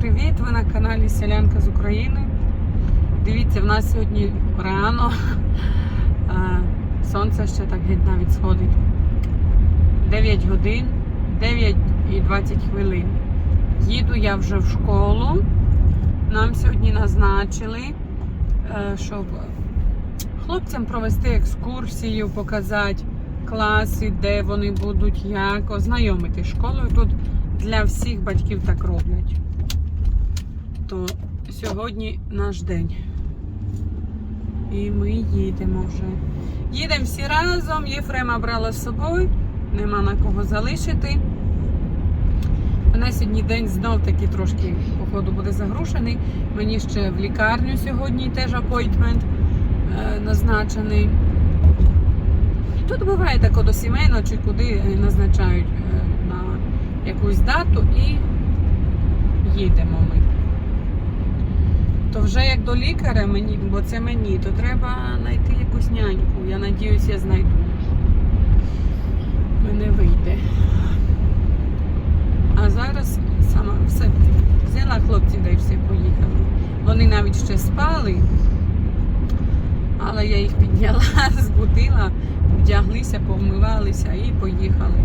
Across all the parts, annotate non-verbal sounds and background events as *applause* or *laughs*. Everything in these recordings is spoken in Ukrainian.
привіт! Ви на каналі Селянка з України. Дивіться, в нас сьогодні рано. Сонце ще так геть навіть сходить. 9 годин, 9 і 20 хвилин. Їду я вже в школу. Нам сьогодні назначили, е, щоб хлопцям провести екскурсію, показати класи, де вони будуть, як ознайомити школою. Тут для всіх батьків так роблять. То сьогодні наш день. І ми їдемо вже. Їдемо всі разом. Єфрема брала з собою, нема на кого залишити. Мене сьогодні день знов таки трошки, походу, буде загрушений. Мені ще в лікарню сьогодні теж апойтмент е, назначений. Тут буває тако до сімейно чи куди е, назначають е, на якусь дату і їдемо. То вже як до лікаря мені, бо це мені, то треба знайти якусь няньку. Я надіюсь, я знайду. Мене вийде. А зараз сама все взяла хлопців, да й все поїхали. Вони навіть ще спали, але я їх підняла, *laughs* збудила, вдяглися, повмивалися і поїхали.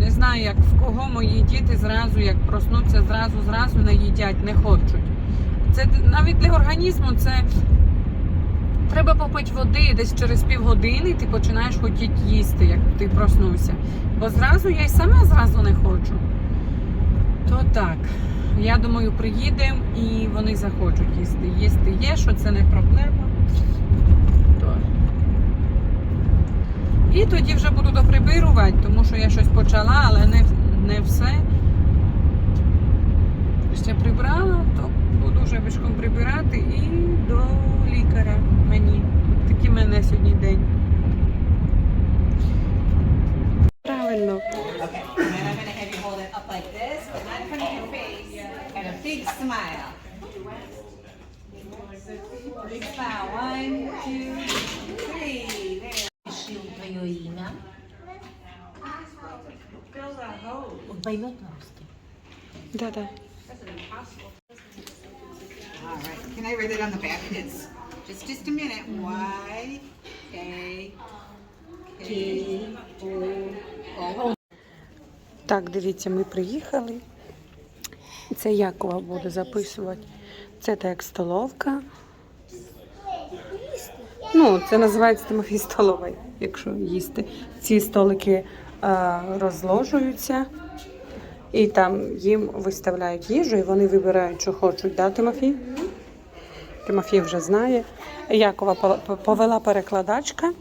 Не знаю, як в кого мої діти зразу, як проснуться, зразу, зразу не їдять, не хочуть. Це навіть для організму це треба попити води десь через півгодини ти починаєш хотіти їсти, як ти проснувся. Бо зразу я й сама зразу не хочу. То так. Я думаю, приїдемо і вони захочуть їсти. Їсти є, що це не проблема. То. І тоді вже буду доприбирувати, тому що я щось почала, але не, Поймет по-русски. Да-да. All right. Can I write it on the back? It's just just a minute. Y A K O O. Так, дивіться, ми приїхали. Це Якова буде записувати. Це так столовка. Ну, це називається Тимофій столовий, якщо їсти. Ці столики е, розложуються і там їм виставляють їжу, і вони вибирають, що хочуть, да, Тимофій? Тимофій вже знає. Якова повела перекладачка.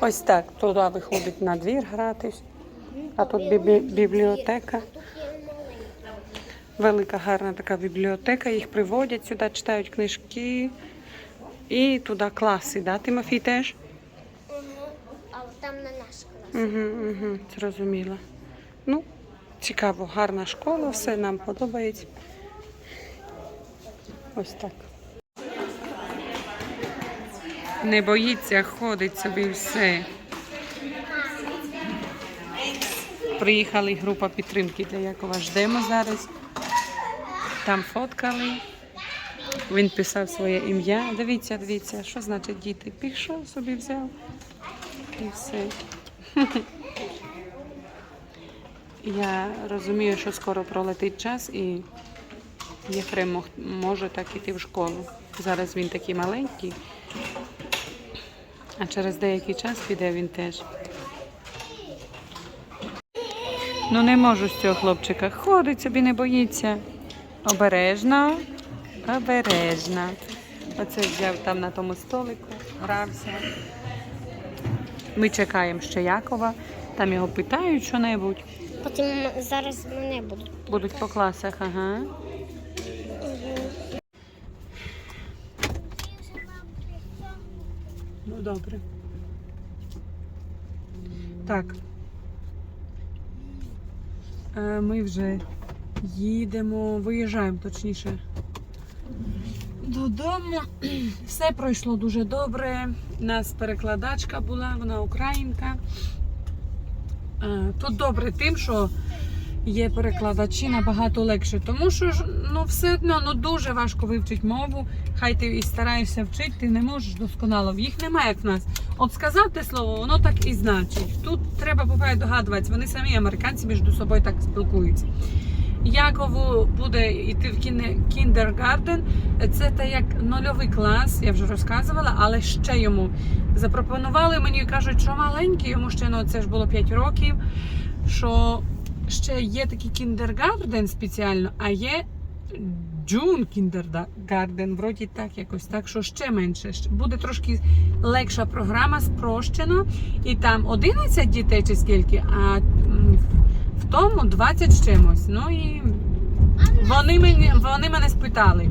Ось так, туди виходить на двір гратись. А тут бібі- бібліотека. Велика гарна така бібліотека. Їх приводять сюди, читають книжки. І туди класи, да, Тимофій теж? Угу. А там на наш клас. Угу, угу, зрозуміла. Ну, цікаво, гарна школа, все нам подобається. Ось так. Не боїться, ходить собі все. Приїхала група підтримки для Якова. Ждемо зараз. Там фоткали. Він писав своє ім'я. Дивіться, дивіться, що значить діти. Пішов собі взяв і все. *laughs* Я розумію, що скоро пролетить час і Єфрем може так іти в школу. Зараз він такий маленький, а через деякий час піде він теж. Ну не можу з цього хлопчика. Ходить собі, не боїться. Обережно, обережно. Оце взяв там на тому столику, грався. Ми чекаємо ще Якова, там його питають що-небудь. Потім зараз мене будуть. Будуть по класах, ага. Ну, добре. Так. Е, Ми вже їдемо, виїжджаємо точніше. Додому. Все пройшло дуже добре. У нас перекладачка була, вона українка. Е, Тут добре тим, що є перекладачі, набагато легше. Тому що ну, все одно ну, дуже важко вивчити мову. Хай ти і стараєшся вчити, ти не можеш досконало. Їх немає як в нас. От сказав те слово, воно так і значить. Тут треба буває догадуватися. Вони самі американці між собою так спілкуються. Якову буде йти в кіндергарден. Це та як нульовий клас, я вже розказувала, але ще йому запропонували мені кажуть, що маленький, йому ще ну, це ж було 5 років. Що ще є такий кіндергарден спеціально, а є Джун кіндергарден, вроді так, якось так, що ще менше. Буде трошки легша програма, спрощено. І там 11 дітей чи скільки, а в тому 20 з чимось. Ну і вони мене, вони мене спитали.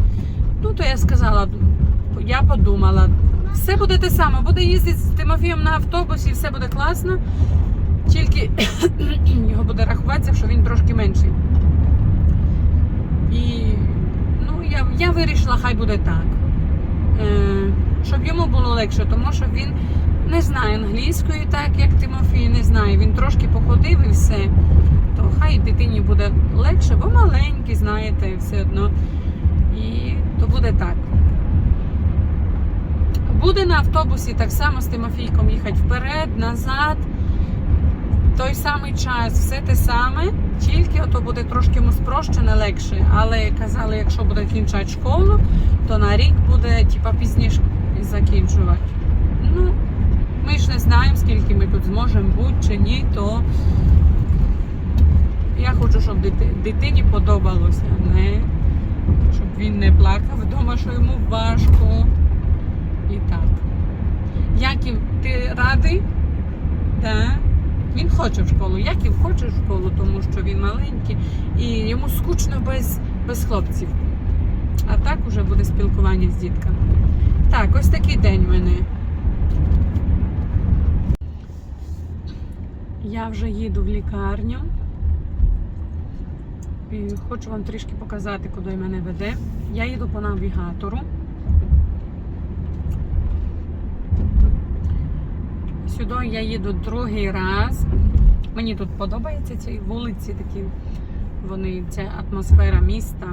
Ну, то я сказала, я подумала, все буде те саме, буде їздити з Тимофієм на автобусі, все буде класно. Тільки *coughs* його буде рахуватися, що він трошки менший. І ну, я, я вирішила, хай буде так. Е, щоб йому було легше, тому що він не знає англійської, так як Тимофій не знає. Він трошки походив і все. То хай дитині буде легше, бо маленький, знаєте, все одно. І то буде так. Буде на автобусі так само з Тимофійком їхати вперед, назад. Той самий час, все те саме, тільки ото буде трошки йому спрощене легше. Але казали, якщо буде кінчати школу, то на рік буде типа пізніше закінчувати. Ну, ми ж не знаємо, скільки ми тут зможемо бути чи ні, то я хочу, щоб дитині подобалося, не щоб він не плакав вдома, що йому важко. І так. Яків, ти радий? Так. Він хоче в школу. Яків хоче в школу, тому що він маленький і йому скучно без, без хлопців. А так уже буде спілкування з дітками. Так, ось такий день в мене. Я вже їду в лікарню. І хочу вам трішки показати, куди мене веде. Я їду по навігатору. Сюди я їду другий раз. Мені тут подобаються ці вулиці, такі вони, ця атмосфера міста.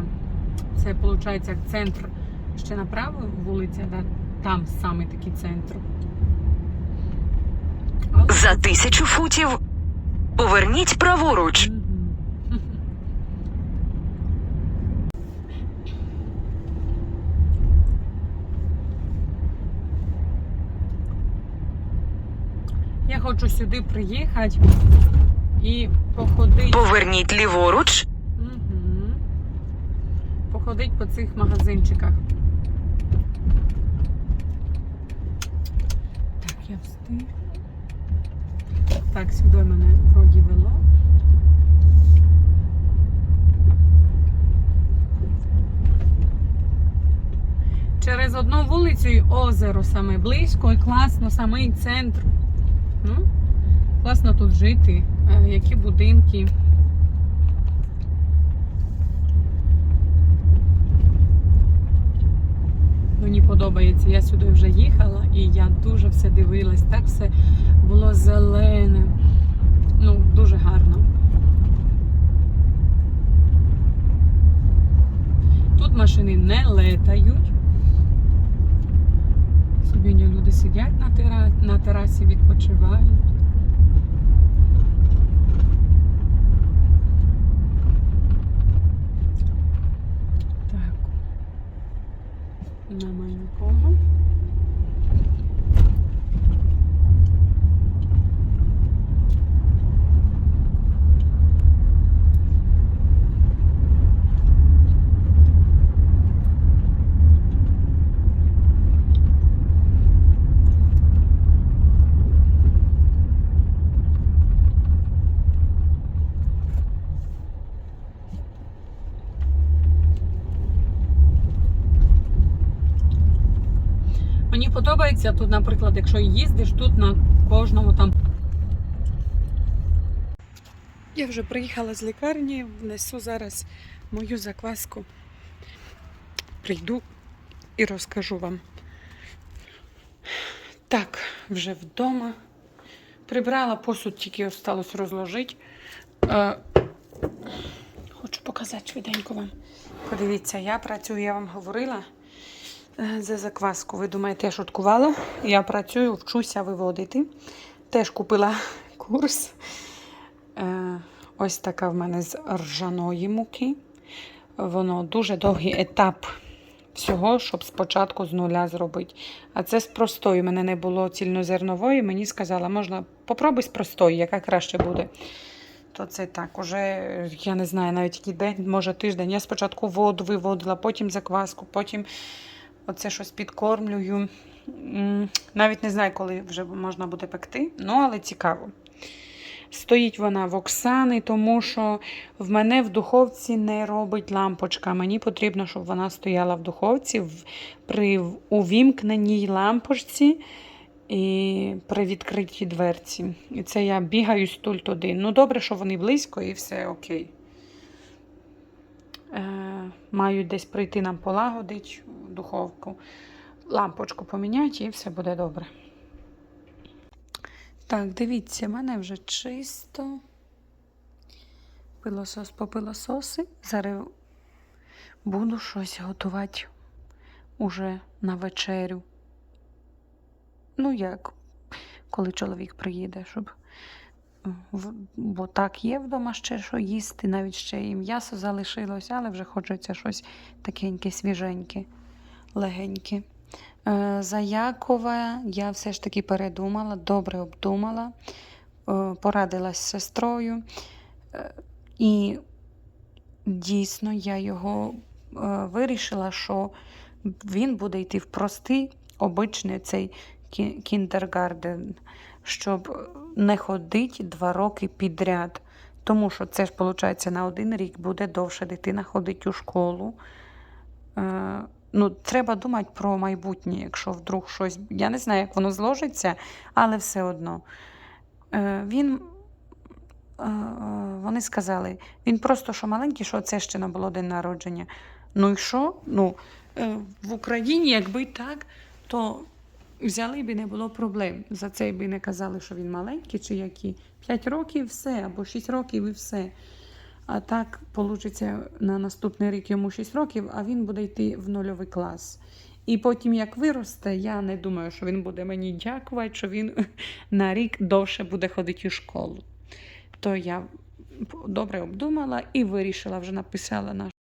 Це виходить як центр. Ще направо вулиця, да? там саме такий центр. За тисячу футів поверніть праворуч. Я хочу сюди приїхати і походити. Поверніть ліворуч. Мгм. Походить по цих магазинчиках. Так, я встиг. Так, сюди мене вроді вело. Через одну вулицю і озеро саме близько і класно, самий центр. Ну, класно тут жити. Е, Які будинки. Мені подобається. Я сюди вже їхала і я дуже все дивилась. Так все було зелене. Ну, дуже гарно. Тут машини не летають. Собі люди сидять на, терасі, відпочивають. Так. Немає нікого. Мені подобається тут, наприклад, якщо їздиш, тут на кожному там. Я вже приїхала з лікарні, внесу зараз мою закваску. Прийду і розкажу вам. Так, вже вдома. Прибрала посуд, тільки осталось розложити. Е, Хочу показати швиденько вам. Подивіться, я працюю, я вам говорила за закваску. Ви думаєте, я шуткувала? Я працюю, вчуся виводити. Теж купила *laughs* курс. Е, Ось така в мене з ржаної муки. Воно дуже довгий етап всього, щоб спочатку з нуля зробити. А це з простої. У мене не було цільнозернової. Мені сказала, можна попробуй з простої, яка краще буде. То це так, уже я не знаю, навіть який день, може тиждень. Я спочатку воду виводила, потім закваску, потім оце щось підкормлюю. Навіть не знаю, коли вже можна буде пекти, ну але цікаво. Стоїть вона в Оксани, тому що в мене в духовці не робить лампочка. Мені потрібно, щоб вона стояла в духовці при увімкненій лампочці і при відкритій дверці. І це я бігаю стуль туди. Ну, добре, що вони близько і все окей. Е, мають десь прийти нам полагодить духовку, лампочку поміняти і все буде добре. Так, дивіться, в мене вже чисто. Пилосос попилососи. Зараз буду щось готувати уже на вечерю. Ну, як, коли чоловік приїде, щоб. Бо так є вдома ще що їсти, навіть ще і м'ясо залишилось, але вже хочеться щось такеньке, свіженьке, легеньке. Е, За Якова я все ж таки передумала, добре обдумала, е, порадилась з сестрою. Е, І дійсно я його вирішила, що він буде йти в простий, обичний цей кіндергарден, щоб не ходити два роки підряд. Тому що це ж, виходить, на один рік буде довше дитина ходить у школу. Е, ну, треба думати про майбутнє, якщо вдруг щось. Я не знаю, як воно зложиться, але все одно. Е, він, е, вони сказали, він просто що маленький, що це ще не було день народження. Ну і що? Ну, в Україні, якби так, то взяли б і не було проблем. За це би не казали, що він маленький чи які. 5 років все, або 6 років і все. А так, вийде, на наступний рік йому 6 років, а він буде йти в нульовий клас. І потім, як виросте, я не думаю, що він буде мені дякувати, що він *laughs* на рік довше буде ходити у школу. То я добре обдумала і вирішила, вже написала на